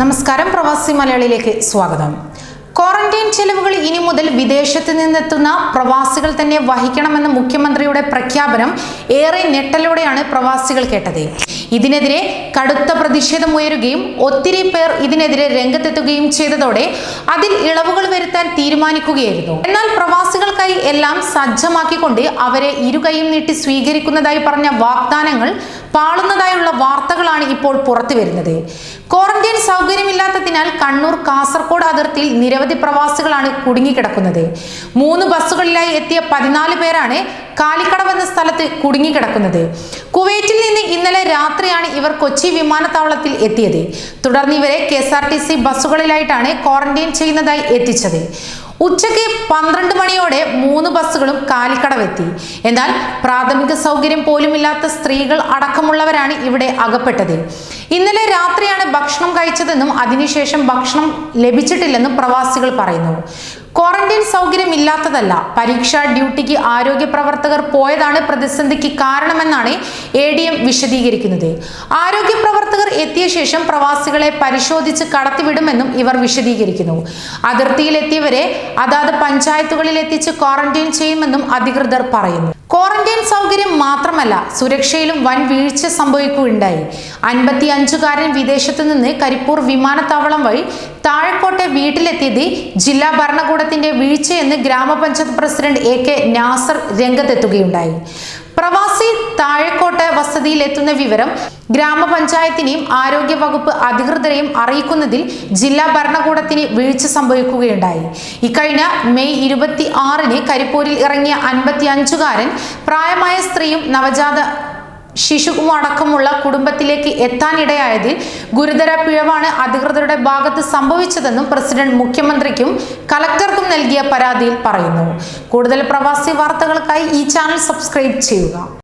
നമസ്കാരം പ്രവാസി മലയാളിയിലേക്ക് സ്വാഗതം. ക്വാറന്റൈൻ ചെലവുകൾ ഇനി മുതൽ വിദേശത്ത് നിന്നെത്തുന്ന പ്രവാസികൾ തന്നെ വഹിക്കണമെന്ന മുഖ്യമന്ത്രിയുടെ പ്രഖ്യാപനം ഏറെ ഞെട്ടലോടെയാണ് പ്രവാസികൾ കേട്ടത്. ഇതിനെതിരെ കടുത്ത പ്രതിഷേധം ഉയരുകയും ഒത്തിരി പേർ ഇതിനെതിരെ രംഗത്തെത്തുകയും ചെയ്തതോടെ അതിൽ ഇളവുകൾ വരുത്താൻ തീരുമാനിക്കുകയായിരുന്നു. എന്നാൽ പ്രവാസികൾക്കായി എല്ലാം സജ്ജമാക്കിക്കൊണ്ട് അവരെ ഇരുകൈയും നീട്ടി സ്വീകരിക്കുന്നതായി പറഞ്ഞ വാഗ്ദാനങ്ങൾ പാളുന്നതായുള്ള വാർത്തകളാണ് ഇപ്പോൾ പുറത്തു വരുന്നത്. ക്വാറന്റൈൻ സൗകര്യമില്ലാത്തതിനാൽ കണ്ണൂർ കാസർഗോഡ് അതിർത്തിയിൽ നിരവധി പ്രവാസികളാണ് കുടുങ്ങിക്കിടക്കുന്നത്. മൂന്ന് ബസ്സുകളിലായി എത്തിയ പതിനാല് പേരാണ് കാലിക്കടവ് എന്ന സ്ഥലത്ത് കുടുങ്ങിക്കിടക്കുന്നത്. കുവൈറ്റിൽ ഇന്നലെ രാത്രിയാണ് ഇവർ കൊച്ചി വിമാനത്താവളത്തിൽ എത്തിയത്. തുടർന്ന് ഇവരെ K S R T C ബസ്സുകളിലായിട്ടാണ് quarantine ചെയ്യുന്നതായി എത്തിച്ചത്. ഉച്ചയ്ക്ക് പന്ത്രണ്ട് മണിയോടെ മൂന്ന് ബസ്സുകളും കാലിക്കടവെത്തി. എന്നാൽ പ്രാഥമിക സൗകര്യം പോലുമില്ലാത്ത സ്ത്രീകൾ അടക്കമുള്ളവരാണ് ഇവിടെ അകപ്പെട്ടത്. ഇന്നലെ രാത്രിയാണ് ഭക്ഷണം കഴിച്ചതെന്നും അതിനുശേഷം ഭക്ഷണം ലഭിച്ചിട്ടില്ലെന്നും പ്രവാസികൾ പറയുന്നു. ക്വാറന്റൈൻ സൗകര്യം ഇല്ലാത്തതല്ല പരീക്ഷാ ഡ്യൂട്ടിക്ക് ആരോഗ്യ പ്രവർത്തകർ പോയതാണ് പ്രതിസന്ധിക്ക് കാരണമെന്നാണ് എ ഡി എം വിശദീകരിക്കുന്നത്. ആരോഗ്യ പ്രവർത്തകർ എത്തിയ ശേഷം പ്രവാസികളെ പരിശോധിച്ച് കടത്തിവിടുമെന്നും ഇവർ വിശദീകരിക്കുന്നു. അതിർത്തിയിലെത്തിയവരെ അതാത് പഞ്ചായത്തുകളിൽ എത്തിച്ച് ക്വാറന്റൈൻ ചെയ്യുമെന്നും അധികൃതർ പറയുന്നു. ക്വാറന്റൈൻ സൗകര്യം മാത്രമല്ല സുരക്ഷയിലും വൻ വീഴ്ച സംഭവിക്കുകയുണ്ടായി. അൻപത്തി അഞ്ചുകാരൻ വിദേശത്തു നിന്ന് കരിപ്പൂർ വിമാനത്താവളം വഴി താഴെക്കോട്ടെ വീട്ടിലെത്തിയത് ജില്ലാ ഭരണകൂടത്തിന്റെ വീഴ്ചയെന്ന് ഗ്രാമപഞ്ചായത്ത് പ്രസിഡന്റ് എ കെ നാസർ രംഗത്തെത്തുകയുണ്ടായി. പ്രവാസി താഴെക്കോട്ടെ വസതിയിൽ എത്തുന്ന വിവരം ഗ്രാമപഞ്ചായത്തിനെയും ആരോഗ്യ വകുപ്പ് അധികൃതരെയും അറിയിക്കുന്നതിൽ ജില്ലാ ഭരണകൂടത്തിന് വീഴ്ച സംഭവിക്കുകയുണ്ടായി. ഇക്കഴിഞ്ഞ മെയ് ഇരുപത്തി ആറിന് കരിപ്പൂരിൽ ഇറങ്ങിയ അൻപത്തി അഞ്ചുകാരൻ പ്രായമായ സ്ത്രീയും നവജാത ശിശുവും അടക്കമുള്ള കുടുംബത്തിലേക്ക് എത്താനിടയായതിൽ ഗുരുതര പിഴവാണ് അധികൃതരുടെ ഭാഗത്ത് സംഭവിച്ചതെന്നും പ്രസിഡന്റ് മുഖ്യമന്ത്രിക്കും കലക്ടർക്കും നൽകിയ പരാതിയിൽ പറയുന്നു. കൂടുതൽ പ്രവാസി വാർത്തകൾക്കായി ഈ ചാനൽ സബ്സ്ക്രൈബ് ചെയ്യുക.